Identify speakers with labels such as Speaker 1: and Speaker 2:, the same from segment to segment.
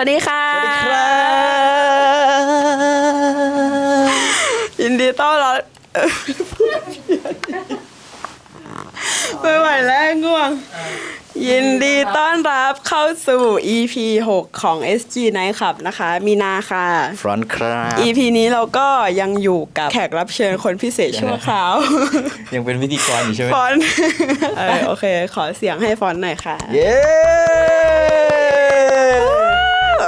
Speaker 1: วัสดีค่ะ
Speaker 2: สวัสดีครับ
Speaker 1: ยินดีต้อนรับเอ่อไม่ไหวแล้วง่วง ยินดีต้อนรับเข้าสู่ EP 6 ของ SG Night Club นะคะ มีนาค่ะ
Speaker 2: ฟรอนต์ครับ
Speaker 1: EP นี้เราก็ยังอยู่กับแขกรับเชิญคนพิเศษชั่วคราว
Speaker 2: ยังเป็นพิธีกรอยู่ใช่ไหม
Speaker 1: ฟอนต์เออโอเค ขอเสียงให้ฟอนต์หน่อยค่ะ
Speaker 2: เย้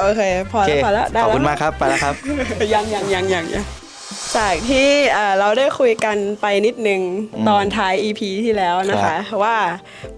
Speaker 1: โอเค พอ
Speaker 2: โอเค
Speaker 1: แล้วพอแล้วได้
Speaker 2: ขอบ
Speaker 1: แล้ว
Speaker 2: คุณมากครับ ไปแล้วครับ
Speaker 1: ยังยังยังยังยังจากที่เอ่อเราได้คุยกันไปนิดนึงตอนท้าย EP ที่แล้วนะคะ ว่า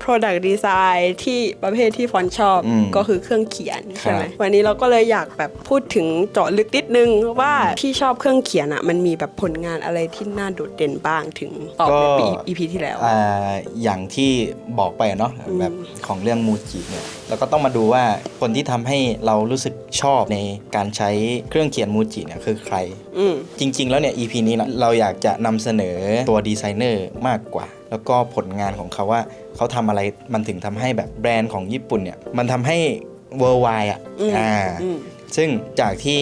Speaker 1: Product Design ที่ประเภทที่ฟอนต์ชอบ
Speaker 2: อืม
Speaker 1: ก็คือเครื่องเขียนใช่ไหม
Speaker 2: ครับ
Speaker 1: วันนี้เราก็เลยอยากแบบพูดถึงเจาะลึกนิดนึงว่าที่ชอบเครื่องเขียนอะมันมีแบบผลงานอะไรที่น่าโดดเด่นบ้างถึงตอบในปี EP ที่แล้ว
Speaker 2: อ่าอย่างที่บอกไปอะเนาะแบบของเรื่องมูจิเนี่ยเราก็ต้องมาดูว่าคนที่ทำให้เรารู้สึกชอบในการใช้เครื่องเขียนมูจิเนี่ยคือใคร
Speaker 1: อืม
Speaker 2: จริง ๆ แล้วเนี่ย EP นี้นะเราอยากจะนำเสนอตัวดีไซเนอร์มากกว่า แล้วก็ผลงานของเขาว่าเขาทำอะไรมันถึงทำให้แบบแบรนด์ของญี่ปุ่นเนี่ยมันทำให้ worldwide อะ
Speaker 1: อืม
Speaker 2: อ่า
Speaker 1: อืม
Speaker 2: ซึ่งจากที่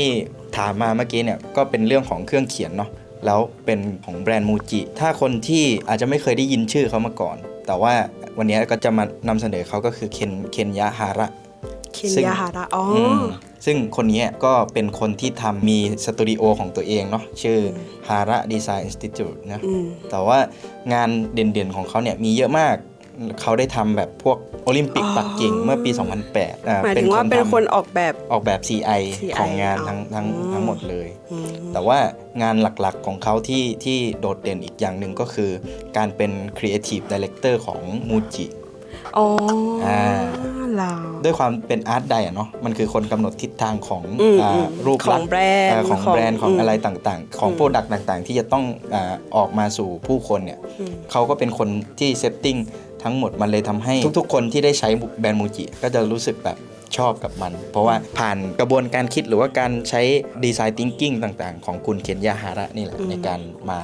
Speaker 2: ถามมาเมื่อกี้เนี่ยก็เป็นเรื่องของเครื่องเขียนเนาะแล้วเป็นของแบรนด์มูจิ ถ้าคนที่อาจจะไม่เคยได้ยินชื่อเขามาก่อน แต่ว่า วันนี้ก็จะมานำเสนอเขาก็คือเคนเคนยะฮาระ
Speaker 1: เคน
Speaker 2: ซึ่ง
Speaker 1: ยาฮาระอ๋ออ
Speaker 2: มซึ่งคนนี้ก็เป็นคนที่ทำมีสตูดิโอของตัวเองเนาะชื่อ Hara Design Institute นะ
Speaker 1: อืม
Speaker 2: แต่ว่างานเด่นๆของเขาเนี่ยมีเยอะมาก เขาได้ทำแบบพวกโอลิมปิก
Speaker 1: อ๋อ
Speaker 2: ปักกิ่งเมื่อปี 2008อ่า
Speaker 1: หมายถึงว่าเป็น
Speaker 2: ทำ
Speaker 1: คนออกแบบ
Speaker 2: ออกแบบ CI
Speaker 1: CI
Speaker 2: ของงานทั้ง
Speaker 1: อ๋อ
Speaker 2: ทั้ง
Speaker 1: อืม
Speaker 2: ทั้งหมดเลย
Speaker 1: อืม
Speaker 2: แต่ว่างานหลักๆของเขาที่ที่โดดเด่นอีกอย่างหนึ่งก็คือ การเป็น Creative Director ของมูจิ
Speaker 1: อ๋อ
Speaker 2: อ่า
Speaker 1: เรา
Speaker 2: ด้วยความเป็นอาร์ตไดอะเนาะมันคือคนกำหนดทิศทางของ
Speaker 1: อืม
Speaker 2: อ่า
Speaker 1: อืม
Speaker 2: รูป
Speaker 1: ข
Speaker 2: ลั
Speaker 1: อกง
Speaker 2: ษณ์
Speaker 1: แบรนด์
Speaker 2: เอ่อของแบรนด์ของ
Speaker 1: อืม
Speaker 2: อะไรต่างๆ ของ
Speaker 1: อืม
Speaker 2: โปรดักต์ต่างๆ ที่จะต้องอาออกมาสู่ผู้คนเนี่ย
Speaker 1: อืม
Speaker 2: เขาก็เป็นคนที่เซตติ้ง ทั้งหมดมันเลยทำให้ทุกๆ คนที่ได้ใช้แบรนด์มูจิก็จะรู้สึกแบบชอบกับมัน เพราะว่าผ่านกระบวนการคิดหรือว่าการใช้ดีไซน์ทิงกิ้งต่างๆ ของคุณเคนยาฮาระนี่แหละ
Speaker 1: อืม
Speaker 2: ในการมา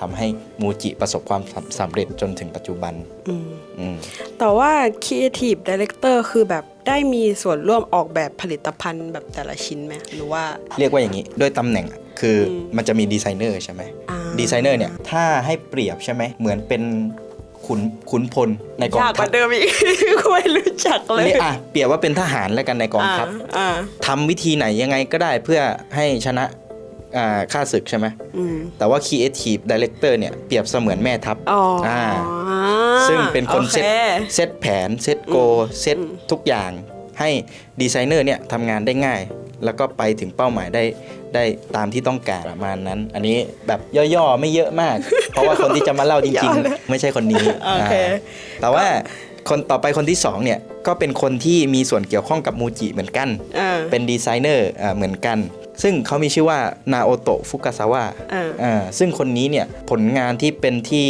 Speaker 2: ทำให้มูจิประสบความสำเร็จจนถึงปัจจุบัน
Speaker 1: อืม
Speaker 2: อืม
Speaker 1: แต่ว่า Creative Director คือแบบได้มีส่วนร่วมออกแบบผลิตภัณฑ์แบบแต่ละชิ้นไหมหรือว่า
Speaker 2: เรียกว่าอย่างนี้ด้วยตำแหน่งอะคืออ
Speaker 1: ม
Speaker 2: มันจะมีดีไซเนอร์ใช่ไหม
Speaker 1: อ่า
Speaker 2: ดีไซเนอร์เนี่ยถ้าให้เปรียบใช่ไหมเหมือนเป็น ขุนขุนพลในกอง
Speaker 1: ยากก
Speaker 2: ทัพ
Speaker 1: ว่าเดิมอีก กูไม่รู้จักเลย
Speaker 2: เรียกอะเปรียบว่าเป็นทหารแล้วกันในกองทัพ
Speaker 1: อ่า
Speaker 2: ทำวิธีไหนยังไงก็ได้เพื่อให้ชนะอ่าค่าศึกใช่ไหม
Speaker 1: อืม
Speaker 2: แต่ว่า Creative Director เนี่ยเปรียบเสมือนแม่ทัพ
Speaker 1: อ๋อ
Speaker 2: อ่า
Speaker 1: อ่า
Speaker 2: ซึ่งเป็นคน
Speaker 1: โอ
Speaker 2: เซต
Speaker 1: ค
Speaker 2: เซตแผน เซตโกเซตทุกอย่างให้ดีไซเนอร์เนี่ยทำงานได้ง่าย แล้วก็ไปถึงเป้าหมายได้ได้ตามที่ต้องการประมาณนั้น อันนี้แบบย่อๆไม่เยอะมาก เพราะว่าคนที่จะมาเล่าจ
Speaker 1: ย่
Speaker 2: ริง
Speaker 1: อเลย
Speaker 2: ๆไม่ใช่คนนี้
Speaker 1: โอเคา
Speaker 2: แต่ว่าคนต่อไปคนที่สองเนี่ยก็เป็นคนที่มีส่วนเกี่ยวข้องกับมูจิเหมือนกัน
Speaker 1: อ่า
Speaker 2: เป็นดีไซเนอร์อ่าเหมือนกัน ซึ่งเขามีชื่อว่านาโอโตะฟุกาซาวะ
Speaker 1: อ่า
Speaker 2: อ่าซึ่งคนนี้เนี่ยผลงานที่เป็นที่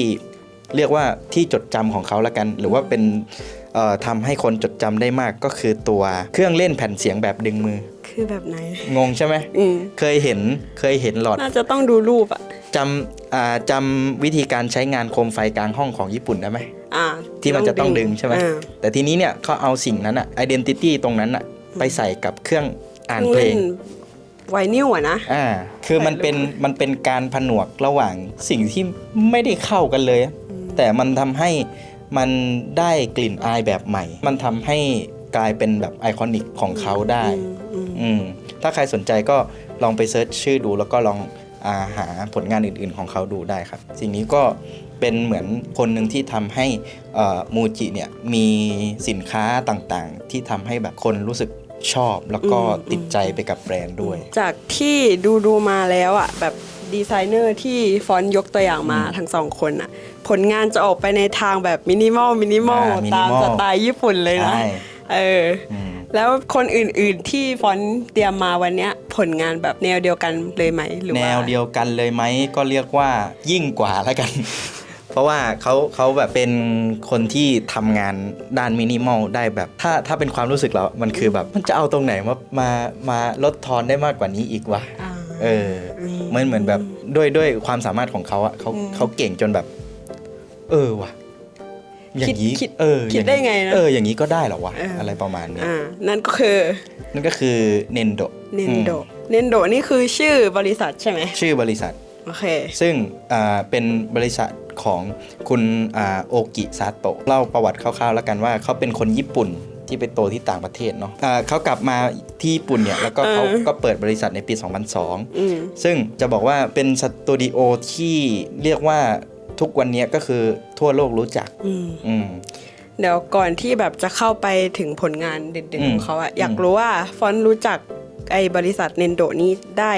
Speaker 2: เรียกว่าที่จดจำของเขาละกัน หรือว่าเป็นเอ่อทำให้คนจดจำได้มากก็คือตัวเครื่องเล่นแผ่นเสียงแบบดึงมือ
Speaker 1: คือแบบไหน
Speaker 2: งงใช่ไหม
Speaker 1: อืม
Speaker 2: เคยเห็นเคยเห็นหลอด
Speaker 1: น่าจะต้องดูรูปอะ
Speaker 2: จำอ่าจำวิธีการใช้งานโคมไฟกลางห้องของญี่ปุ่นได้ไหม
Speaker 1: อ่า
Speaker 2: ที่มันจะต้องดึงใช่ไหม
Speaker 1: อ่า
Speaker 2: แต่ทีนี้เนี่ยเขาเอาสิ่งนั้นอะ identity ตรงนั้นอะไปใส่กับเครื่องอ่านเพลง
Speaker 1: ไวนิลอะนะ
Speaker 2: อ่า คือมันเป็นมันเป็นการผนวกระหว่างสิ่งที่ไม่ได้เข้ากันเลย แต่มันทำให้มันได้กลิ่นอายแบบใหม่ มันทำให้กลายเป็นแบบไอคอนิกของเขาได้
Speaker 1: อืมอืม
Speaker 2: อืมถ้าใครสนใจก็ลองไปเซิร์ชชื่อดูแล้วก็ลองอาหาผลงานอื่น ๆ ของเขาดูได้ครับ สิ่งนี้ก็เป็นเหมือนคนหนึ่งที่ทำให้เอ่อมูจิเนี่ยมีสินค้าต่างๆ ที่ทำให้แบบคนรู้สึกชอบแล้วก็ติดใจไปกับแบรนด์ด้วย
Speaker 1: จากที่ดูดูมาแล้วอะแบบดีไซเนอร์ที่ฟอนต์ยกตัวอย่างมาทั้งสองคนอะผลงานจะออกไปในทางแบบมินิมอลมินิมอล
Speaker 2: อ่า
Speaker 1: ตาม
Speaker 2: minimal
Speaker 1: สไตล์ญี่ปุ่นเลยนะ
Speaker 2: ใช่
Speaker 1: เออ
Speaker 2: อืม
Speaker 1: แล้วคนอื่นๆที่ฟอนต์เตรียมมาวันเนี้ยผลงานแบบแนวเดียวกันเลยไหมหรือ
Speaker 2: แน
Speaker 1: ว่า
Speaker 2: วเดียวกันเลยไหมก็เรียกว่ายิ่งกว่าแล้วกัน เพราะว่าเขาเขาแบบเป็นคนที่ทำงานด้านมินิมอลได้แบบ ถ้าถ้าเป็นความรู้สึกเรา มันคือแบบมันจะเอาตรงไหนมามามาลดทอนได้มากกว่านี้อีกวะ
Speaker 1: อ่า
Speaker 2: เอออมันเหมือนแบบด้วยด้วยความสามารถของเขาอะเขาเขาเก่งจนแบบ เออว่ะ อย่างนี้
Speaker 1: คิด
Speaker 2: เออ
Speaker 1: คิดได้ไงนะ
Speaker 2: เอออย่างนี้ก็ได้เหรอวะ
Speaker 1: เอออ
Speaker 2: อะไรประมาณนี้
Speaker 1: อ่านั่นก็คือ
Speaker 2: นั่นก็คือเนนโด
Speaker 1: เนนโดเนนโดนี่คือชื่อบริษัทใช่ไหม
Speaker 2: ชื่อบริษัท
Speaker 1: โอเค
Speaker 2: ซึ่งอ่าเป็นบริษัทของคุณอาโอกิซาโตะเล่าประวัติคร่าวๆ แล้วกันว่าเขาเป็นคนญี่ปุ่นที่ไปโตที่ต่างประเทศเนาะอ่าเขากลับมาที่ญี่ปุ่นเนี่ยแล้วก็เขา
Speaker 1: เออ
Speaker 2: ก็เปิดบริษัทในปี
Speaker 1: อืม
Speaker 2: 2002 ซึ่งจะบอกว่าเป็นสตูดิโอที่เรียกว่า ทุกวันนี้ก็คือทั่วโลกรู้จัก
Speaker 1: อืม
Speaker 2: อืม
Speaker 1: เดี๋ยวก่อนที่แบบจะเข้าไปถึงผลงานเด่น
Speaker 2: อื
Speaker 1: ๆ
Speaker 2: ม
Speaker 1: ของเขาอะ
Speaker 2: อืม
Speaker 1: อยากรู้ว่าฟอนต์รู้จักไอ้บริษัทเนนโดนี้ได้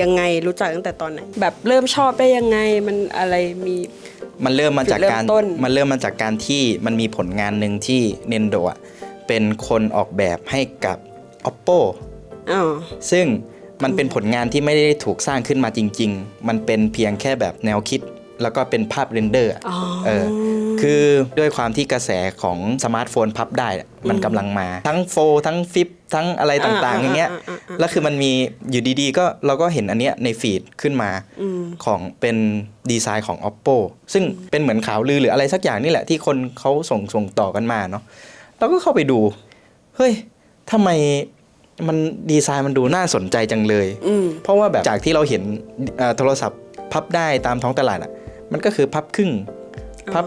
Speaker 1: ยังไงรู้จักตั้งแต่ตอนไหนแบบเริ่มชอบได้ยังไงมันอะไรมี
Speaker 2: มันเริ่มมาจาก
Speaker 1: จุดเริ่ม
Speaker 2: การ
Speaker 1: ต้น
Speaker 2: มันเริ่มมาจากการที่มันมีผลงานหนึ่งที่เนนโดะเป็นคนออกแบบให้กับ oppo
Speaker 1: อ๋อ
Speaker 2: ซึ่งมันเป็นผลงานที่ไม่ได้ถูกสร้างขึ้นมาจริง ๆ มันเป็นเพียงแค่แบบแนวคิด แล้วก็เป็นภาพเรนเดอร์อะ
Speaker 1: อ๋อ
Speaker 2: เออคือด้วยความที่กระแสของสมาร์ทโฟนพับได้อะมันกำลังมา ทั้งโฟลทั้งฟิปทั้งอะไรต่างๆอย่างเงี้ยแล้วคือมันมีอยู่ดีๆ ก็เราก็เห็นอันเนี้ยในฟีดขึ้นมา
Speaker 1: อืม
Speaker 2: ของเป็นดีไซน์ของ oppo ซึ่งเป็นเหมือนข่าวลือหรืออะไรสักอย่างนี่แหละที่คนเขาส่งส่งต่อกันมาเนาะเราก็เข้าไปดู เฮ้ยทำไมมันดีไซน์มันดูน่าสนใจจังเลย
Speaker 1: อืม
Speaker 2: เพราะว่าแบบจากที่เราเห็นเอ่อโทรศัพท์พับได้ตามท้องตลาดอะ มันก็คือพับครึ่งพับ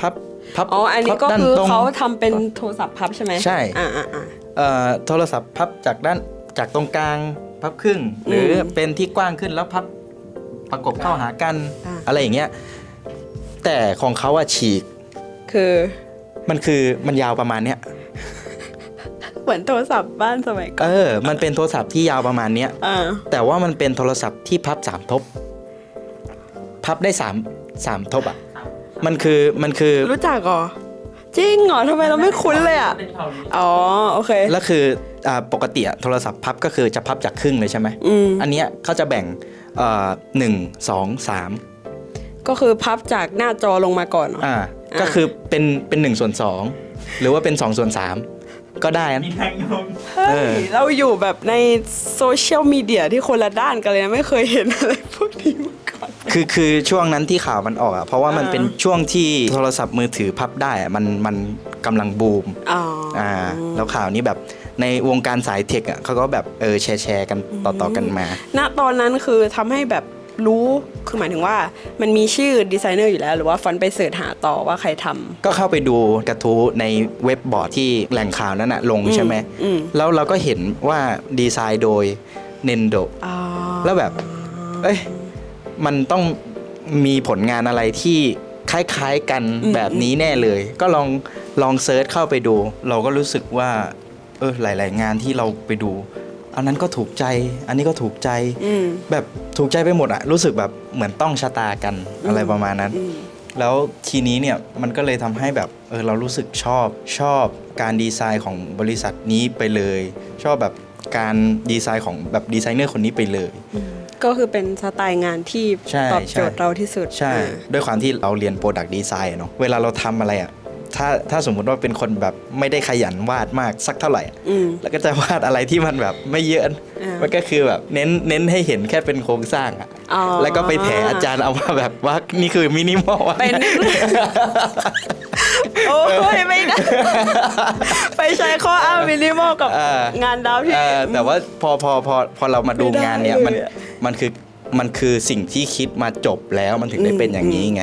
Speaker 2: พับพับ
Speaker 1: อ๋ออันนี้
Speaker 2: พับ
Speaker 1: ก็
Speaker 2: ด้าน
Speaker 1: คือ
Speaker 2: ตรง
Speaker 1: เขาทำเป็นโทรศัพท์พับใช่ไหม
Speaker 2: ใช่
Speaker 1: อ่าอ่าอ่า
Speaker 2: เอ่อโทรศัพท์พับจากด้านจากตรงกลางพับครึ่ง หรืออ
Speaker 1: ม
Speaker 2: เป็นที่กว้างขึ้นแล้วพับประกบเข้าหากัน
Speaker 1: อ่า
Speaker 2: อะไรอย่างเงี้ยแต่ของเขาอะฉีก
Speaker 1: คือ
Speaker 2: มันคือมันยาวประมาณเนี้ย
Speaker 1: เหมือนโทรศัพท์บ้านสมัยก่อน
Speaker 2: เออ มันเป็นโทรศัพท์ที่ยาวประมาณเนี้ย
Speaker 1: อ่า
Speaker 2: แต่ว่ามันเป็นโทรศัพท์ที่พับสามทบ พับได้สามสามทบอะมันคือมันคือ
Speaker 1: รู้จักเหรอจริงเหรอทำไมเราไม่คุ้นเลยอะอ๋อโอเค
Speaker 2: แล้วคืออ่าปกติอะโทรศัพท์พับก็คือจะพับจากครึ่งเลยใช่ไหม
Speaker 1: อืม
Speaker 2: อันเนี้ยเขาจะแบ่งเอ่อหนึ่งสองสาม
Speaker 1: ก็คือพับจากหน้าจอลงมาก่อนเหรอ
Speaker 2: อ่า
Speaker 1: อ่า
Speaker 2: ก็คือเป็นเป็นหนึ่งส่วนสองหรือว่าเป็นสองส่วนสามก็ได้นะ
Speaker 3: มีแทงนม
Speaker 1: เฮ้
Speaker 2: เอยอ
Speaker 1: เราอยู่แบบในโซเชียลมีเดียที่คนละด้านกันเลยนะไม่เคยเห็นอะไรพวกนี้มาก่อน
Speaker 2: คือคือช่วงนั้นที่ข่าวมันออกอะเพราะว่ามัน
Speaker 1: อ่า
Speaker 2: เป็นช่วงที่โทรศัพท์มือถือพับได้อะมันมันกำลังบูม
Speaker 1: อ๋ออ
Speaker 2: อ่า แล้วข่าวนี้แบบในวงการสายเทคอะเขาก็แบบเออแชร์แชร์กันต่อๆกันมา
Speaker 1: ณตอนนั้นคือทำให้แบบรู้คือหมายถึงว่ามันมีชื่อดีไซเนอร์อยู่แล้ว หรือว่าฟอนต์ไปเสิร์ชหาต่อว่าใครทำ
Speaker 2: ก็เข้าไปดูกระทู้ในเว็บบอร์ดที่แหล่งข่าวนั้นอะลงใช่ไหม
Speaker 1: อืม
Speaker 2: แล้วเราก็เห็นว่าดีไซน์โดยเนนโด
Speaker 1: อ๋อ
Speaker 2: แล้วแบบ เอ้ย มันต้องมีผลงานอะไรที่คล้ายๆกันแบบนี้แน่เลย ก็ลองลองเซิร์ชเข้าไปดู เราก็รู้สึกว่า เออหลาย ๆ งานที่เราไปดู อันนั้นก็ถูกใจ อันนี้ก็ถูกใจ
Speaker 1: อืม
Speaker 2: แบบถูกใจไปหมดอะรู้สึกแบบเหมือนต้องชะตากันอะไรประมาณนั้น
Speaker 1: อืม
Speaker 2: แล้วทีนี้เนี่ยมันก็เลยทำให้แบบเออเรารู้สึกชอบชอบการดีไซน์ของบริษัทนี้ไปเลย ชอบแบบ การดีไซน์ของแบบดีไซเนอร์คนนี้ไปเลย
Speaker 1: ก็คือเป็นสไตล์งานที่
Speaker 2: ใช่
Speaker 1: ตอบโจทย์
Speaker 2: ใช่
Speaker 1: เราที่สุด
Speaker 2: ใช่
Speaker 1: อ่า
Speaker 2: ด้วยความที่เราเรียนโปรดักต์ดีไซน์เนาะเวลาเราทำอะไรอะถ้าถ้าสมมุติว่าเป็นคนแบบไม่ได้ขยันวาดมากสักเท่าไหร่อะ
Speaker 1: อืม
Speaker 2: แล้วก็จะวาดอะไรที่มันแบบไม่เยอะ
Speaker 1: อ่ามั
Speaker 2: มันก็คือแบบเน้นเน้นให้เห็นแค่เป็นโครงสร้างอะ
Speaker 1: อ๋อ
Speaker 2: แล้วก็ไปแถอาจารย์เอามาแบบว่านี่คือมินิมอล
Speaker 1: เป็น โอ้ยไม่ได้ ไปใช้ข้ออ้างมินิมอลกับ
Speaker 2: เออ
Speaker 1: งานดาวที่
Speaker 2: เออแต่ว่าพอพอพอพอเรามาดู
Speaker 1: ไม่ได้
Speaker 2: งานเนี้ยมัน
Speaker 1: เลยอะ
Speaker 2: มันคือมันคือสิ่งที่คิดมาจบแล้วมันถึงได้เป็นอย่างนี้ไง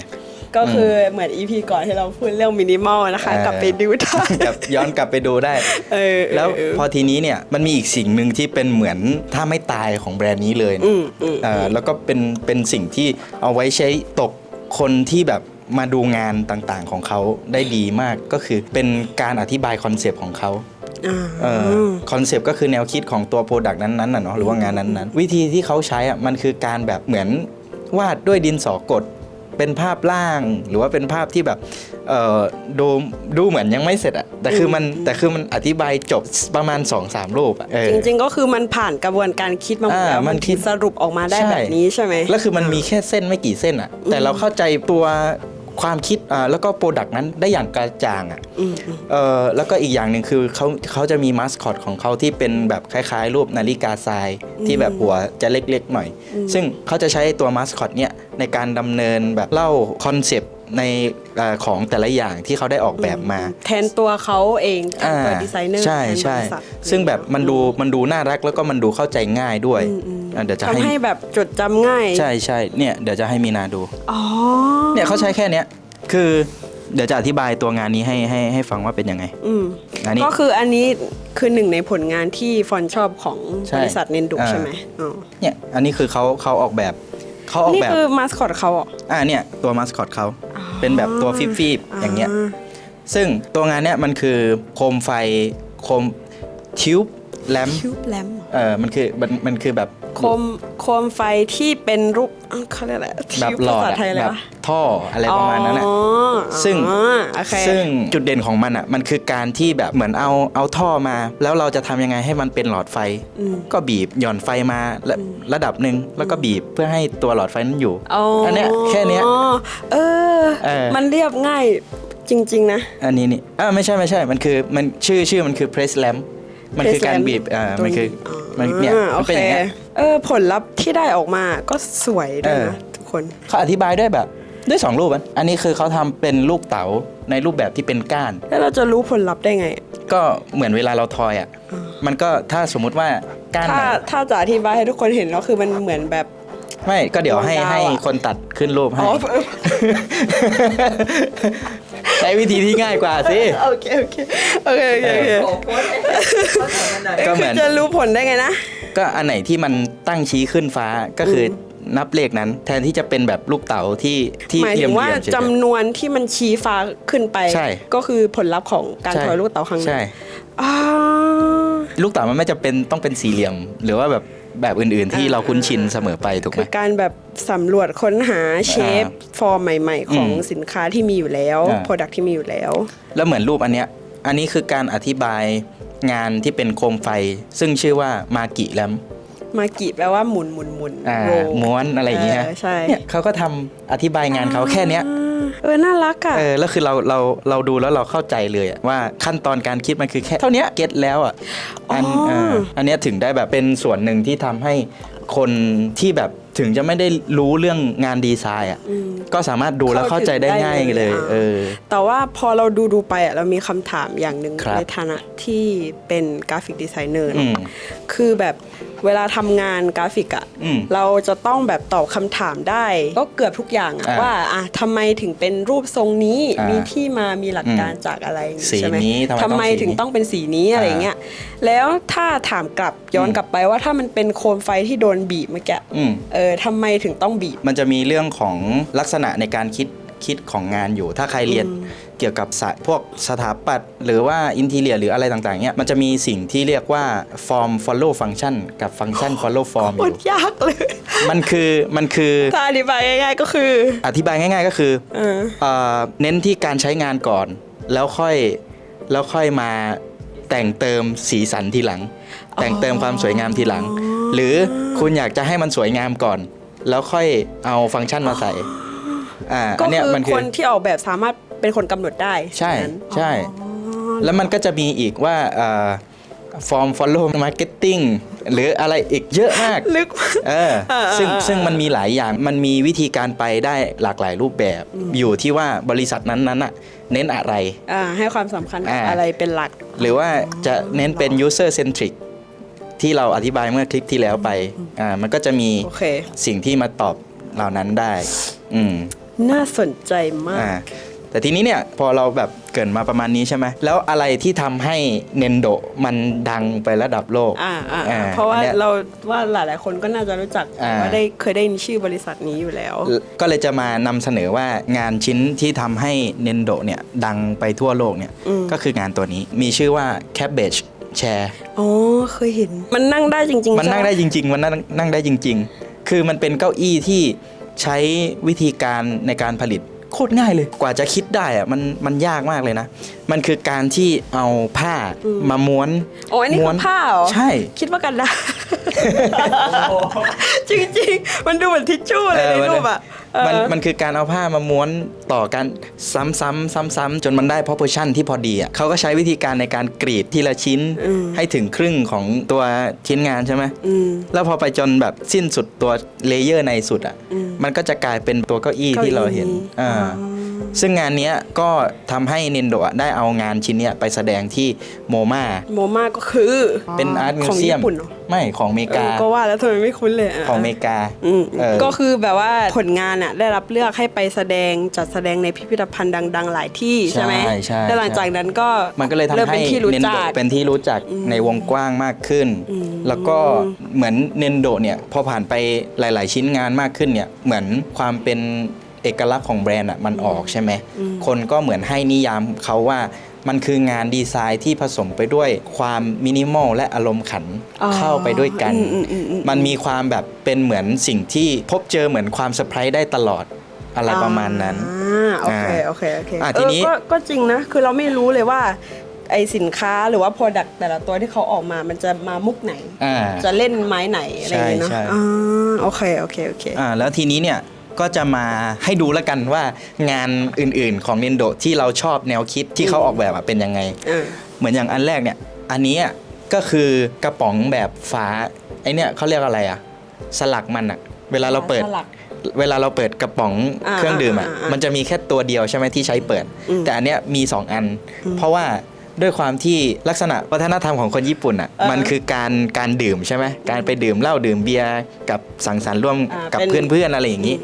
Speaker 1: ก็คือเหมือนอีพีก่อนที่เราพูดเรื่องมินิมอลนะคะ
Speaker 2: เออ
Speaker 1: กลับไปดูได้
Speaker 2: กลับย้อนกลับไปดูได้
Speaker 1: เออ
Speaker 2: แล้ว
Speaker 1: เออ
Speaker 2: พอทีนี้เนี่ยมันมีอีกสิ่งหนึ่งที่เป็นเหมือนถ้าไม่ตายของแบรนด์นี้เลยนะ
Speaker 1: อืมอืม
Speaker 2: เออแล้วก็เป็นเป็นสิ่งที่เอาไว้ใช้ตกคนที่แบบมาดูงานต่างๆของเขาได้ดีมากก็คือเป็นการอธิบายคอนเซปต์ของเขา
Speaker 1: อ่า
Speaker 2: เออคอนเซปต์ก็คือแนวคิดของตัวโปรดักต์นั้นๆน่ะเนาะหรือว่างานนั้นๆ วิธีที่เขาใช้อะมันคือการแบบเหมือนวาดด้วยดินสอกด เป็นภาพล่าง หรือว่าเป็นภาพที่แบบเอ่อดูดูเหมือนยังไม่เสร็จอะแต่คือมันแต่คือมันอธิบายจบประมาณ2-3รูปอะเออ
Speaker 1: จริงๆก็คือมันผ่านกระบวนการคิดมาหมด
Speaker 2: อ่า
Speaker 1: แล้ว
Speaker 2: มั
Speaker 1: มันน
Speaker 2: คิด
Speaker 1: สรุปออกมาได้
Speaker 2: ใช่
Speaker 1: แบบนี้ใช่ไหม
Speaker 2: แล้วคือมันมีแค่เส้นไม่กี่เส้นอะแต่เราเข้าใจตัว ความคิดอ่าแล้วก็โปรดักต์นั้นได้อย่างกระจ่างอะ
Speaker 1: อืมอืม
Speaker 2: เออแล้วก็อีกอย่างหนึ่งคือเขาเขาจะมีมาสคอตของเขาที่เป็นแบบคล้ายๆ รูปนาฬิกาทรายที่แบบหัวจะเล็กๆหน่อย ซึ่งเขาจะใช้ตัวมาสคอตเนี่ยในการดำเนินแบบเล่าคอนเซปต์ ในเอ่อของแต่ละอย่างที่เขาได้ออกแบบมา
Speaker 1: แทนตัวเขาเองแทนตัวดีไซเนอร์
Speaker 2: ใช่
Speaker 1: แทนบ
Speaker 2: ใช่
Speaker 1: ริษัท
Speaker 2: ซึ่งแบบมันดูมันดูน่ารักแล้วก็มันดูเข้าใจง่ายด้วยอะเดี๋ยวจะให้
Speaker 1: ทำให้แบบจดจำง่าย
Speaker 2: ใช่ใช่เนี่ยเดี๋ยวจะให้มีนาดู
Speaker 1: อ๋อ
Speaker 2: เนี่ยเขาใช้แค่เนี้ยคือเดี๋ยวจะอธิบายตัวงานนี้ให้ให้ให้ฟังว่าเป็นยังไง
Speaker 1: อืม
Speaker 2: อันนี้
Speaker 1: ก็คืออันนี้คือหนึ่งในผลงานที่ฟอนชอบของ
Speaker 2: ใช่
Speaker 1: บริษัทเนนดุ
Speaker 2: อ่า
Speaker 1: ใช่ไหมอ๋อ
Speaker 2: เนี่ยอันนี้คือเขาเขาออกแบบเขาออก
Speaker 1: นี่
Speaker 2: แบบ
Speaker 1: คือมาสคอตเขาเหรอ
Speaker 2: อ่าเนี่ยตัวมาสคอตเขา เป็นแบบตัวฟีบฟีบๆอย่างเงี้ยาซึ่งตัวงานเนี่ยมันคือโคมไฟโคมทิวบแลม
Speaker 1: คิวบแลม
Speaker 2: เออมันคือมันมันคือแบบ
Speaker 1: โคมโคมไฟที่เป็นรูปอ้าวเขาเรียกอะไร
Speaker 2: แบบ
Speaker 1: ทิว
Speaker 2: หลอด
Speaker 1: ภาษา
Speaker 2: อะ
Speaker 1: ไทยอะไร
Speaker 2: แบบ
Speaker 1: วะ
Speaker 2: ท่ออะไรประมาณนั้นอะ
Speaker 1: อ๋อ
Speaker 2: ซึ่ง
Speaker 1: อ๋อโอเค
Speaker 2: ซึ่งจุดเด่นของมันอะ มันคือการที่แบบเหมือนเอาเอาท่อมา แล้วเราจะทำยังไงให้มันเป็นหลอดไฟ
Speaker 1: อืม
Speaker 2: ก็บีบหย่อนไฟมาระระดับหนึ่งแล้วก็บีบเพื่อให้ตัวหลอดไฟนั้นอยู่
Speaker 1: อ๋ออั
Speaker 2: นเนี้ยแค่เนี้ย
Speaker 1: เออ
Speaker 2: เออ
Speaker 1: มันเรียบง่ายจริง ๆ นะ
Speaker 2: อันนี้นี่อ่าไม่ใช่ไม่ใช่มันคือมันชื่อชื่อมันคือ press lamp มันคือ
Speaker 1: Press
Speaker 2: การ
Speaker 1: lamp
Speaker 2: บีบอ่ามันคือ
Speaker 1: ตรง
Speaker 2: มันเนี่ย
Speaker 1: อ่า
Speaker 2: มันเป็นอย่างเงี้ย
Speaker 1: โคเออผลลัพธ์ที่ได้ออกมาก็สวยด้วย
Speaker 2: เออ
Speaker 1: นะทุกคน
Speaker 2: เขาอธิบายด้วยแบบ ด้วยสองรูปอันอันนี้คือเขาทำเป็นลูกเต๋าในรูปแบบที่เป็นก้าน
Speaker 1: แล้วเราจะรู้ผลลัพธ์ได้ไง
Speaker 2: ก็เหมือนเวลาเราทอยอะมันก็ถ้าสมมุติว่าก้านไห
Speaker 1: ถ้านถ้าจะอธิบายให้ทุกคนเห็นก็คือมันเหมือนแบบ
Speaker 2: ไม่ก็เดี๋ยวให้
Speaker 1: ดวงดาวอะ
Speaker 2: ให้คนตัดขึ้นรูปให้
Speaker 1: อ๋อ
Speaker 2: ใช้วิธีที่ง่ายกว่าสิ
Speaker 1: โอเคโอเคโอเคโอเคโอเค
Speaker 3: โอ้โหโพสต์ให้เขาทำกันหน่อย
Speaker 2: ก็เหมือน
Speaker 1: คือจะรู้ผลได้ไงนะ
Speaker 2: ก็อันไหนที่มันตั้งชี้ขึ้นฟ้าก็คืออ นับเลขนั้น แทนที่จะเป็นแบบลูกเต๋าที่ที่
Speaker 1: หมาย
Speaker 2: เหลี่
Speaker 1: ถึ
Speaker 2: ยม
Speaker 1: งว่า
Speaker 2: ๆเฉยๆ
Speaker 1: จำนวนที่มันชี้ฟ้าขึ้นไป
Speaker 2: ใช่
Speaker 1: ก็คือผลลัพธ์ของการ
Speaker 2: ใช่
Speaker 1: ถอยลูกเต๋าครั้งนั้น
Speaker 2: ใช่
Speaker 1: อ่า
Speaker 2: ลูกเต๋ามันไม่จะเป็นต้องเป็นสี่เหลี่ยม หรือว่าแบบแบบอื่น ๆ ที่
Speaker 1: อ่า
Speaker 2: เราคุ้นชินเสมอไปถูกไหม
Speaker 1: คือการแบบสำรวจค้นหาเชฟฟอร์มใหม่ ๆ ของ
Speaker 2: อืม
Speaker 1: สินค้าที่มีอยู่แล้ว
Speaker 2: อ่า
Speaker 1: โปรดักที่มีอยู่แล้ว
Speaker 2: แล้วเหมือนรูปอันเนี้ย อันนี้คือการอธิบายงานที่เป็นโคมไฟ ซึ่งชื่อว่ามากิแลม
Speaker 1: มากิแปลว่าหมุนหมุนหมุน
Speaker 2: อ่า
Speaker 1: โรล
Speaker 2: ม้วนอะไรอย่างเงี้ย
Speaker 1: เออใช่
Speaker 2: เนี่ยเขาก็ทำอธิบายงานเขาแค่เนี้ย
Speaker 1: อ่าเออน่ารักอะ
Speaker 2: เออแล้วคือเราเราเราดูแล้วเราเข้าใจเลยอะว่าขั้นตอนการคิดมันคือแค่เท่าเนี้ยเก็ตแล้วอะอัน
Speaker 1: อ๋อ
Speaker 2: เอออันเนี้ยถึงได้แบบเป็นส่วนหนึ่งที่ทำให้คนที่แบบถึงจะไม่ได้รู้เรื่องงานดีไซน์อะ
Speaker 1: อืม
Speaker 2: ก็สามารถดูแล้วเข้าใจได้ง่ายเลย
Speaker 1: อ่า
Speaker 2: เออ
Speaker 1: แต่ว่าพอเราดูดูๆไปอะเรามีคำถามอย่างหนึ่ง
Speaker 2: ครับ
Speaker 1: ในฐานะที่เป็นกราฟิกดีไซเนอร์
Speaker 2: อื
Speaker 1: เนอะ
Speaker 2: ม
Speaker 1: คือแบบ เวลาทำงานกราฟิกอะ
Speaker 2: อืม
Speaker 1: เราจะต้องแบบตอบคำถามได้ ก็เกือบทุกอย่างอะ
Speaker 2: อ่า
Speaker 1: ว่าอะทำไมถึงเป็นรูปทรงนี้
Speaker 2: อ่ามี
Speaker 1: มีที่มามีหลักการจากอะไร
Speaker 2: สี
Speaker 1: ใช่ไหม
Speaker 2: นี้ทำไมต้องสี
Speaker 1: ถึงต้องเป็นสีนี้อะไรอย่างเงี้ยแล้วถ้าถามกลับย้อนกลับไปว่าถ้ามันเป็นโคมไฟที่โดนบีบเมื่อกี้
Speaker 2: อืม
Speaker 1: เออทำไมถึงต้องบีบ
Speaker 2: มันจะมีเรื่องของลักษณะในการคิดคิดของงานอยู่ ถ้าใครเรียน เกี่ยวกับสายพวกสถาปัตย์หรือว่าอินทีเลียหรืออะไรต่างๆเนี่ยมันจะมีสิ่งที่เรียกว่า form follow function กับ function follow form อ
Speaker 1: โคต
Speaker 2: ยู่
Speaker 1: รยากเลย
Speaker 2: มันคือมันคือ
Speaker 1: ถ้าอธิบายง่ายๆก็คือ
Speaker 2: อธิบายง่าย ๆ ก็คือ
Speaker 1: เออ
Speaker 2: เอ่อเน้นที่การใช้งานก่อน แล้วค่อยแล้วค่อยมาแต่งเติมสีสันทีหลัง แต่งเติมความสวยงามทีหลัง หรือคุณอยากจะให้มันสวยงามก่อน แล้วค่อยเอาฟังก์ชันมาใส่อ่า
Speaker 1: ก็
Speaker 2: อันเนี้ย
Speaker 1: คือ
Speaker 2: มัน
Speaker 1: ค
Speaker 2: คือน
Speaker 1: ที่ออกแบบสามารถ เป็นคนกำหนดได้
Speaker 2: ใช่
Speaker 1: นั้น
Speaker 2: ใช่
Speaker 1: อ๋อ
Speaker 2: แล้วมันก็จะมีอีกว่าฟอร์ม follow marketing หรืออะไรอีกเยอะมาก
Speaker 1: ลึก
Speaker 2: เออ
Speaker 1: เออ
Speaker 2: ซึ่ง
Speaker 1: เออ
Speaker 2: ซึ่งมันมีหลายอย่างมันมีวิธีการไปได้หลากหลายรูปแบบ อยู่ที่ว่าบริษัทนั้นๆน่ะเน้นอะไร
Speaker 1: อ่าให้ความสำคัญกับ
Speaker 2: อ่า
Speaker 1: อะไรเป็นหลัก
Speaker 2: หรือว่าจะเน้นเป็น user centric ที่เราอธิบายเมื่อคลิปที่แล้วไปอ่ามันก็จะมี
Speaker 1: โอเค
Speaker 2: สิ่งที่มาตอบเหล่านั้นได้ อืม
Speaker 1: น่าสนใจมาก
Speaker 2: อ่า แต่ทีนี้เนี่ยพอเราแบบเกรินมาประมาณนี้ใช่ไหมแล้วอะไรที่ทำให้เนนโดมันดังไประดับโลก
Speaker 1: อ่าอ่า
Speaker 2: อ่า
Speaker 1: เพราะว่า
Speaker 2: อันเนี้ย
Speaker 1: เราว่าหลาย ๆ คนก็น่าจะรู้จัก
Speaker 2: อ่า
Speaker 1: ว่าได้เคยได้ยินชื่อบริษัทนี้อยู่แล้ว
Speaker 2: ก็เลยจะมานำเสนอว่างานชิ้นที่ทำให้เนนโดเนี่ยดังไปทั่วโลกเนี่ย
Speaker 1: อืม
Speaker 2: ก็คืองานตัวนี้มีชื่อว่า Cabbage Chair
Speaker 1: อ๋อเคยเห็น มันนั่งได้จริงๆ
Speaker 2: มันนั่งได้
Speaker 1: ใช่ปะ
Speaker 2: จริง ๆ มันนั่งนั่งได้จริง ๆ คือมันเป็นเก้าอี้ที่ใช้วิธีการในการผลิต โคตรง่ายเลย กว่าจะคิดได้อะมันมันยากมากเลยนะ มันคือการที่เอาผ้ามาม้วน
Speaker 1: อ๋ออันนี้
Speaker 2: ม้
Speaker 1: คื
Speaker 2: วน
Speaker 1: อผ้าเหรอ
Speaker 2: ใช่
Speaker 1: คิดว่ากันได้จริงๆ มันดูเหมือนทิชชู่เลยใน
Speaker 2: เออ
Speaker 1: รูปอะเออ
Speaker 2: มันมันคือการเอาผ้ามาม้วนต่อกันซ้ำๆซ้ำๆจนมันได้ proportion ที่พอดีอะเขาก็ใช้วิธีการในการกรีดทีละชิ้น
Speaker 1: อืม
Speaker 2: ให้ถึงครึ่งของตัวชิ้นงานใช่ไหม
Speaker 1: อืม
Speaker 2: แล้วพอไปจนแบบสิ้นสุดตัวเลเยอร์ในสุดอะ
Speaker 1: อื ม
Speaker 2: มันก็จะกลายเป็นตัวเก้าอี้ที่เราเห็น
Speaker 1: ก้า
Speaker 2: อ่า
Speaker 1: อี้
Speaker 2: ซึ่งงานเนี้ยก็ทำให้เนนโดะได้เอางานชิ้นเนี้ยไปแสดงที่โมมา
Speaker 1: โมมาก็คือ
Speaker 2: เป็นอาร์ตมิ
Speaker 1: ข
Speaker 2: ว
Speaker 1: อง
Speaker 2: เซียม
Speaker 1: ญี่ปุ่นเหรอ
Speaker 2: ไม่ของอเมริา
Speaker 1: เอกอก็ว่าแล้วทำไมไม่คุ้นเลยะ
Speaker 2: ของอเมริกา
Speaker 1: อืม
Speaker 2: เออ
Speaker 1: ก็คือแบบว่าผลงานอะได้รับเลือกให้ไปแสดงจัดแสดงในพิพิธภัณฑ์ดัง ๆ หลายที่ใช่ไหม
Speaker 2: ใช่ใช่
Speaker 1: แล้วหลังจากนั้นก็
Speaker 2: มันก็เลยทำ
Speaker 1: ริ่
Speaker 2: ให้
Speaker 1: เป็นที่รู้
Speaker 2: เนน
Speaker 1: จั
Speaker 2: โดะ
Speaker 1: ก
Speaker 2: เป็นที่รู้จักในวงกว้างมากขึ้น แล้วก็เหมือนเนนโดะเนี่ยพอผ่านไปหลาย ๆ ชิ้นงานมากขึ้นเนี่ยเหมือนความเป็น เอกลักษณ์ของแบรนด์อะมันออกใช่ไหม คนก็เหมือนให้นิยามเขาว่ามันคืองานดีไซน์ที่ผสมไปด้วยความมินิมอลและอารมณ์ขัน
Speaker 1: อ๋อ
Speaker 2: เข้าไปด้วยกัน
Speaker 1: อืมอืมอืมอืม
Speaker 2: มันมีความแบบเป็นเหมือนสิ่งที่พบเจอเหมือนความเซอร์ไพรส์ได้ตลอดอะไรประมาณนั้น
Speaker 1: อ่าโอเค
Speaker 2: อ่า
Speaker 1: โอเคโอเค
Speaker 2: อะ
Speaker 1: เอ
Speaker 2: ที
Speaker 1: อ
Speaker 2: นี้
Speaker 1: ก็ก็จริงนะ คือเราไม่รู้เลยว่าไอสินค้าหรือว่า Product แต่ละตัวที่เขาออกมามันจะมามุกไหน
Speaker 2: อ่า
Speaker 1: จะเล่นไม้ไหนอะไรอย่างเงี้ยเนาะ
Speaker 2: ใช่ใช่
Speaker 1: อ่าโอเคโอเคโอเค
Speaker 2: อ่าแล้วทีนี้เนี่ย ก็จะมาให้ดูแล้วกันว่างานอื่นๆ ของ Nintendo ที่เราชอบแนวคิดที่เขาออกแบบอะเป็นยังไง
Speaker 1: อ่า
Speaker 2: เหมือนอย่างอันแรกเนี่ย อันนี้อะก็คือกระป๋องแบบฟ้าไอเนี่ยเขาเรียกอะไรอะสลักมันอะเวลาเราเปิด
Speaker 1: สลัก
Speaker 2: เวลาเราเปิดกระป๋อง
Speaker 1: อ่า
Speaker 2: เครื่องดื่มอะ
Speaker 1: อ่าอ่า
Speaker 2: มันจะมีแค่ตัวเดียวใช่ไหมที่ใช้เปิด
Speaker 1: อืม
Speaker 2: แต่อันเนี้ยมี 2 อัน เพราะว่า ด้วยความที่ลักษณะวัฒนธรรมของคนญี่ปุ่นอะ
Speaker 1: เออ
Speaker 2: มันคือการการดื่มใช่ไหมการไปดื่มเหล้าดื่มเบียร์กับสังสรรค์ร่วม
Speaker 1: อ่า
Speaker 2: กับ
Speaker 1: เป็น
Speaker 2: เพื่อนๆอะไรอย่างนี้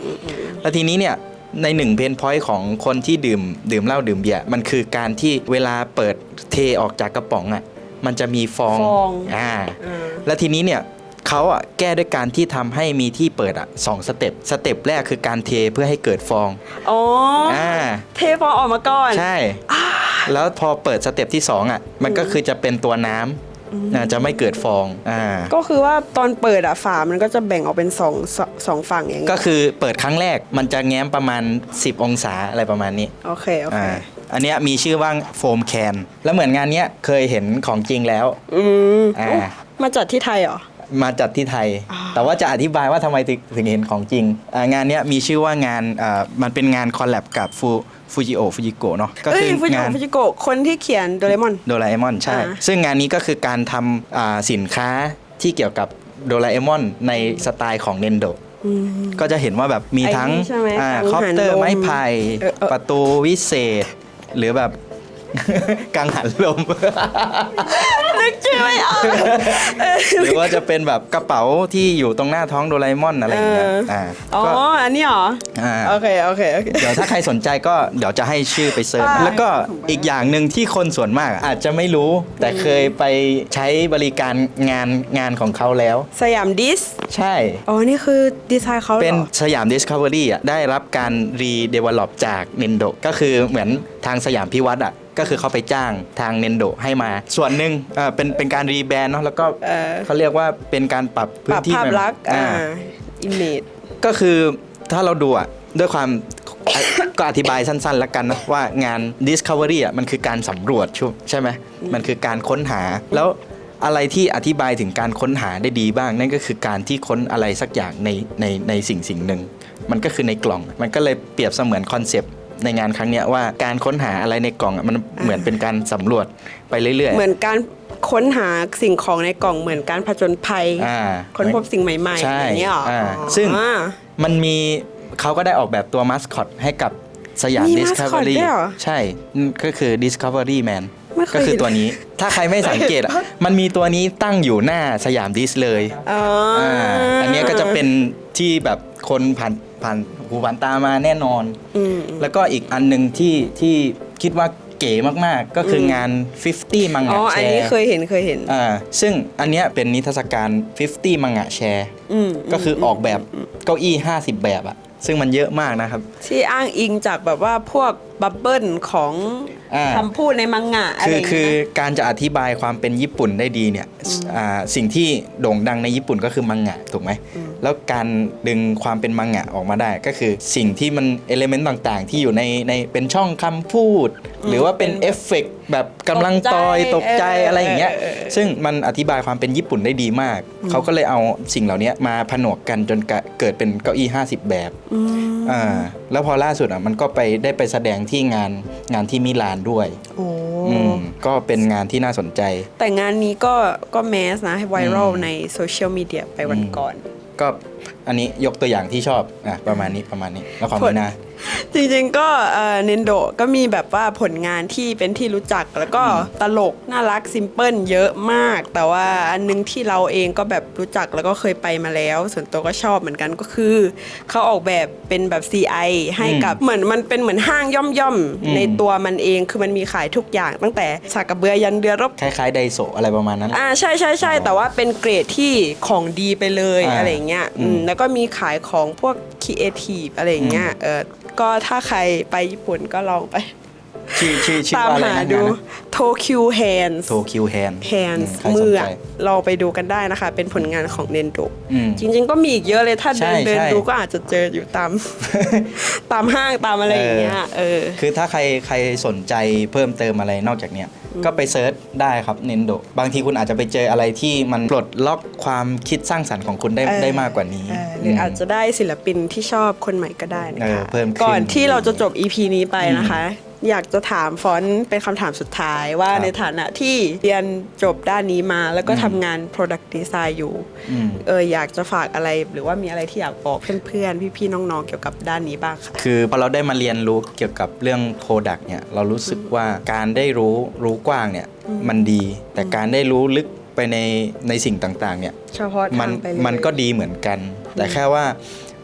Speaker 2: แล้วทีนี้เนี่ยในหนึ่งเพนพอยต์ของคนที่ดื่มดื่มเหล้าดื่มเบียร์มันคือการที่เวลาเปิดเทออกจากกระป๋องอะมันจะมีฟอง
Speaker 1: ฟอง
Speaker 2: อ่า
Speaker 1: อ่า
Speaker 2: แล้วทีนี้เนี่ย เขาอะแก้ด้วยการที่ทำให้มีที่เปิดอะสองสเต็ปสเต็ปแรกคือการเทเพื่อให้เกิดฟอง
Speaker 1: อ๋ออ
Speaker 2: อ่า
Speaker 1: เทฟองออกมาก่อน
Speaker 2: ใช่ แล้วพอเปิดสเต็ปที่สองอะมันก็คือจะเป็นตัวน้ำอ่าจะไม่เกิดฟองอ่า
Speaker 1: ก็คือว่าตอนเปิดอะฝามันก็จะแบ่งออกเป็นสองสองสองฝั่งอย่างเงี้
Speaker 2: ก็
Speaker 1: ย
Speaker 2: คือเปิดครั้งแรกมันจะแง้มประมาณ 10 องศาอะไรประมาณนี้
Speaker 1: โอเค โอเค
Speaker 2: อ่าอันเนี้ยมีชื่อว่าโฟมแคน แล้วเหมือนงานเนี้ยเคยเห็นของจริงแล้ว
Speaker 1: อืม
Speaker 2: อ่า
Speaker 1: อุ๊ยมาจัดที่ไทยเหรอ
Speaker 2: มาจัดที่ไทย แต่ว่าจะอธิบายว่าทำไมถึงถึงเห็นของจริงอ่างานเนี้ยมีชื่อว่างานอ่ามันเป็นงานคอลแลบกับฟูฟูจิโอฟูจิโกะเนาะก็
Speaker 1: เอ้
Speaker 2: คื
Speaker 1: ย
Speaker 2: อ
Speaker 1: ฟูจิ
Speaker 2: งา
Speaker 1: โกะ
Speaker 2: น
Speaker 1: ฟูจิโกะคนที่เขียนโดเรมอน
Speaker 2: โดราเอมอนใช่
Speaker 1: อ่า
Speaker 2: ซึ่งงานนี้ก็คือการทำอ่าสินค้าที่เกี่ยวกับโดราเอมอนในสไตล์ของเนนโดก็จะเห็นว่าแบบมี
Speaker 1: ไอ้
Speaker 2: ทั้ง
Speaker 1: นี่ใช่ไหม
Speaker 2: อ่า
Speaker 1: กัง
Speaker 2: คอป
Speaker 1: หัน
Speaker 2: เตอร์
Speaker 1: ลม
Speaker 2: ไม้ไผ่
Speaker 1: เออเออ
Speaker 2: ประตูวิเศษ หรือแบบ กังหันลม
Speaker 1: นึกชื่อไม่ออก
Speaker 2: หรือว่าจะเป็นแบบกระเป๋าที่อยู่ตรงหน้าท้องโดราเอมอนอะไรอย่างเงี้ย
Speaker 1: เอออ่
Speaker 2: อ่า
Speaker 1: อ๋อ
Speaker 2: ก็
Speaker 1: อันนี้เหรอ
Speaker 2: อ่า
Speaker 1: โอเค โอเค โอเค
Speaker 2: เดี๋ยวถ้าใครสนใจก็เดี๋ยวจะให้ชื่อไปเซิร์ช
Speaker 1: ได้
Speaker 2: แล้วก็อีกอย่างหนึ่งที่คนส่วนมากอาจจะไม่รู้ แต่เคยไปใช้บริการงานงานของเขาแล้ว
Speaker 1: สยามดิส
Speaker 2: ใช่
Speaker 1: อ๋อ นี่คือดีไซน์เขาหรอ
Speaker 2: เป็นสยาม Discovery อะได้รับการรีเดเวล็อปจาก Nendo ก็คือเหมือนทางสยามพิวัตรอะ ก็คือเขาไปจ้างทาง Nendo ให้มา ส่วนหนึ่งเอ่อเป็นเป็นการรีแบรนด์เนาะแล้วก็
Speaker 1: เออ
Speaker 2: เขาเรียกว่าเป็นการปรับ
Speaker 1: ป
Speaker 2: พื้น
Speaker 1: รับ
Speaker 2: ที่
Speaker 1: ภาพ
Speaker 2: ใหม่ๆ
Speaker 1: ลักษณ์อ่า
Speaker 2: อ่า
Speaker 1: อิมเมจ
Speaker 2: ก็คือถ้าเราดูอะด้วยความก็อธิบายสั้นๆแล้วกันนะว่างาน Discovery อะมันคือการสำรวจชุใช่ไหมมันคือการค้นหา แล้วอะไรที่อธิบายถึงการค้นหาได้ดีบ้าง นั่นก็คือการที่ค้นอะไรสักอย่างในในในสิ่งสิ่งหนึ่งมันก็คือในกล่อง มันก็เลยเปรียบเสมือนคอนเซปต์ ในงานครั้งเนี้ยว่าการค้นหาอะไรในกล่องอะมันเหมือนเป็นการสำรวจไปเรื่อยๆ
Speaker 1: เหมือนการค้นหาสิ่งของในกล่องเหมือนการผจญภัย
Speaker 2: อ่า
Speaker 1: ค้นพบสิ่งใหม่ๆ
Speaker 2: ใช่
Speaker 1: อย่างเงี้ยเหรอ
Speaker 2: อ่า
Speaker 1: อ๋อ
Speaker 2: ซึ่งมันมีเขาก็ได้ออกแบบตัวมัสคอตให้กับสยาม
Speaker 1: มี mascot
Speaker 2: Discovery
Speaker 1: ด้วยเหรอ
Speaker 2: ใช่อืมก็คือ Discovery Man
Speaker 1: ไม่เคย
Speaker 2: ก็คือตัวนี้ ถ้าใครไม่สังเกตอะมันมีตัวนี้ตั้งอยู่หน้าสยามดิสเลย
Speaker 1: อ๋ออ
Speaker 2: อ่าอันเนี้ยก็จะเป็นที่แบบคนผ่านผ่าน หูผ่านตามาแน่นอน
Speaker 1: อืม
Speaker 2: แล้วก็อีกอันหนึ่งที่ที่คิดว่าเก๋มากๆ ก็คือองาน 50 มัง
Speaker 1: อ๋
Speaker 2: งะ
Speaker 1: อ
Speaker 2: แช
Speaker 1: อันนี้
Speaker 2: ร์
Speaker 1: เคยเห็นเคยเห็น
Speaker 2: อ่าซึ่งอันเนี้ยเป็นนิทรรศการ 50 มังงะแชร์
Speaker 1: อืม
Speaker 2: ก็คือออกแบบเก้าอี้ 50 แบบอะซึ่งมันเยอะมากนะครับ
Speaker 1: ที่อ้างอิงจากแบบว่าพวก บับเบิ้ลของ
Speaker 2: อ่า
Speaker 1: คำพูดในมังงะอะไร
Speaker 2: คือ
Speaker 1: อย่าง
Speaker 2: คือ
Speaker 1: เงี้ย
Speaker 2: การจะอธิบายความเป็นญี่ปุ่นได้ดีเนี่ยอ่าสิ่งที่โด่งดังในญี่ปุ่นก็คือมังงะถูกไหมแล้วการดึงความเป็นมังงะออกมาได้ ก็คือสิ่งที่มันเอลเมนต์ต่างๆ ที่อยู่ในในเป็นช่องคำพูด หรือว่าเป็นเอฟเฟกต์แบบกำลังตอยต
Speaker 1: ต
Speaker 2: ก
Speaker 1: ก
Speaker 2: ใจ
Speaker 1: ใจ
Speaker 2: อะไรอย่างเงี้ย
Speaker 1: เออเออเออ
Speaker 2: ซึ่งมันอธิบายความเป็นญี่ปุ่นได้ดีมาก เขาก็เลยเอาสิ่งเหล่านี้มาผนวกกันจนกะเกิดเป็นเก้าอี้ 50 แบบอ่าแล้วพอล่าสุดอะมันก็ไปได้ไปแสดงที่งานงานที่มิลานด้วย
Speaker 1: โอ้
Speaker 2: อืมก็เป็นงานที่น่าสนใจ
Speaker 1: แต่งานนี้ก็ก็แมสนะไวรัล
Speaker 2: อืม
Speaker 1: ในโซเชียลมีเดียไปวันก่อน
Speaker 2: ก็อันนี้ยกตัวอย่างที่ชอบอะประมาณนี้ประมาณนี้แล้วของ
Speaker 1: ผล
Speaker 2: มีนา
Speaker 1: จริงๆก็เนนโดก็มีแบบว่าผลงานที่เป็นที่รู้จักแล้วก็ตลกน่ารักซิมเพิลเยอะมาก แต่ว่าอันนึงที่เราเองก็แบบรู้จักแล้วก็เคยไปมาแล้ว ส่วนตัวก็ชอบเหมือนกันก็คือ เขาออกแบบเป็นแบบ CI ให้กับเหมือนมันเป็นเหมือนห้างย่อม
Speaker 2: อืม
Speaker 1: ๆในตัวมันเองคือมันมีขายทุกอย่าง ตั้งแต่สากกระเบือยันเรือรบ
Speaker 2: คล้ายๆไดโซะอะไรประมาณนั้น
Speaker 1: อ่าใช่ใช่ใช่แต่ว่าเป็นเกรดที่ของดีไปเลย
Speaker 2: อ่า
Speaker 1: อะไรอย่างเงี้ยอืม
Speaker 2: อืม
Speaker 1: แล้วก็มีขายของพวกครีเอทีฟอะไรอย่างเงี้ยเออ ก็ถ้าใครไปญี่ปุ่นก็ลองไป
Speaker 2: ชื่อชื่อชื่อ
Speaker 1: ตาม
Speaker 2: ว่าอะไร
Speaker 1: หา
Speaker 2: นะ
Speaker 1: ดู
Speaker 2: งานนะ
Speaker 1: โทคิวแฮนส์
Speaker 2: โทคิวแฮน
Speaker 1: แฮนส์
Speaker 2: ใครส
Speaker 1: มื
Speaker 2: น
Speaker 1: อ
Speaker 2: ใจ
Speaker 1: อะเราไปดูกันได้นะคะ เป็นผลงานของเนนโด
Speaker 2: อืม
Speaker 1: จริง ๆ ก็มีอีกเยอะเลยถ้า
Speaker 2: ใช่
Speaker 1: เดินเดิน
Speaker 2: ใช่
Speaker 1: ดูก็อาจจะเจออยู่ตาม ตามห้างตามอะไรอย่างเงี้ยเออ
Speaker 2: คือถ้าใครใครสนใจเพิ่มเติมอะไรนอกจากเนี้ยก็ไปเซิร์ชได้ครับเนนโดบางทีคุณอาจจะไปเจออะไรที่มันปลดล็อกความคิดสร้างสรรค์ของคุณได้
Speaker 1: เออ
Speaker 2: ได้มากกว่านี้
Speaker 1: เออหรืออาจจะได้ศิลปินที่ชอบคนใหม่ก็ได้นะ
Speaker 2: เออ
Speaker 1: คะ
Speaker 2: เพิ่มขึ้น
Speaker 1: ก่อนที่เราจะจบ EP นี้ไปนะคะ อยากจะถามฟอนต์เป็นคำถามสุดท้ายว่า
Speaker 2: ครับ
Speaker 1: ในฐานะที่เรียนจบด้านนี้มา แล้วก็ทำงาน Product Design อยู่
Speaker 2: อืม
Speaker 1: เอออยากจะฝากอะไรหรือว่ามีอะไรที่อยากบอกเพื่อนๆ พี่ๆ น้องๆ เกี่ยวกับด้านนี้บ้างค่ะ
Speaker 2: คือพอเราได้มาเรียนรู้เกี่ยวกับเรื่อง Product เนี่ยเรารู้สึกว่าการได้รู้รู้กว้างเนี่ยมันดี แต่การได้รู้ลึกไปในในสิ่งต่างๆ เนี่ย
Speaker 1: เฉพาะ
Speaker 2: มั
Speaker 1: ทางไปเลย
Speaker 2: มันก็ดีเหมือนกัน แต่แค่ว่า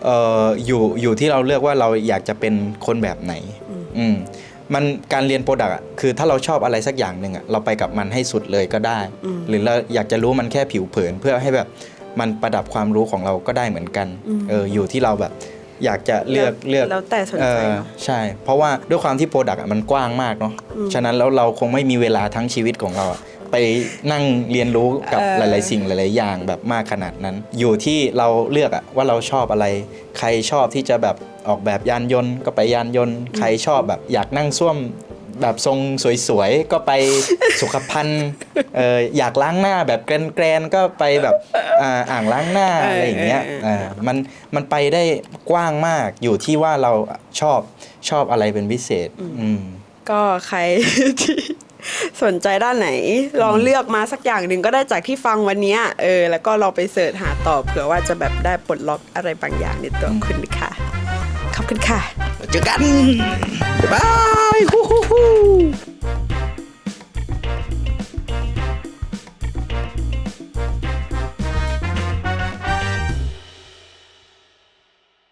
Speaker 2: เอออยู่อยู่ที่เราเลือกว่าเราอยากจะเป็นคนแบบไหน อืม มันการเรียนโปรดักต์คือถ้าเราชอบอะไรสักอย่างหนึ่งอะเราไปกับมันให้สุดเลยก็ได้ หรือเราอยากจะรู้มันแค่ผิวเผินเพื่อให้แบบมันประดับความรู้ของเราก็ได้เหมือนกันเอออยู่ที่เราแบบอยากจะเลือกเลือก
Speaker 1: แล้วแต่สน
Speaker 2: เอ
Speaker 1: ใจ
Speaker 2: อ
Speaker 1: เนอะ
Speaker 2: ใช่ เพราะว่าด้วยความที่โปรดักต์มันกว้างมากเนาะฉะนั้นแล้วเราคงไม่มีเวลาทั้งชีวิตของเราอะ ไปนั่งเรียนรู้กับ
Speaker 1: เออ
Speaker 2: หลาย ๆ สิ่งหลาย ๆ อย่างแบบมากขนาดนั้น อยู่ที่เราเลือกอะว่าเราชอบอะไร ใครชอบที่จะแบบออกแบบยานยนต์ ก็ไปยานยนต์ ใครชอบแบบอยากนั่งส้วมแบบทรงสวยๆ ก็ไปสุขภัณฑ์เอออยากล้างหน้าแบบแกรนๆ ก็ไปแบบอ่าอ่างล้างหน้า
Speaker 1: เอออ
Speaker 2: อะไรอย่างเงี้ย
Speaker 1: เออเออ
Speaker 2: เออมันมันไปได้กว้างมากอยู่ที่ว่าเราชอบชอบอะไรเป็นพิเศษอืม
Speaker 1: ก็ใครที่ สนใจด้านไหน ลองเลือกมาสักอย่างหนึ่งก็ได้จากที่ฟังวันเนี้ยเออแล้วก็ลองไปเสิร์ชหาต่อเผื่อว่าจะแบบได้ปลดล็อกอะไรบางอย่างในตัวคุณค่ะ ขอบคุณค่ะ
Speaker 2: เจอกัน บ๊ายบายฮู้ฮู้ฮู้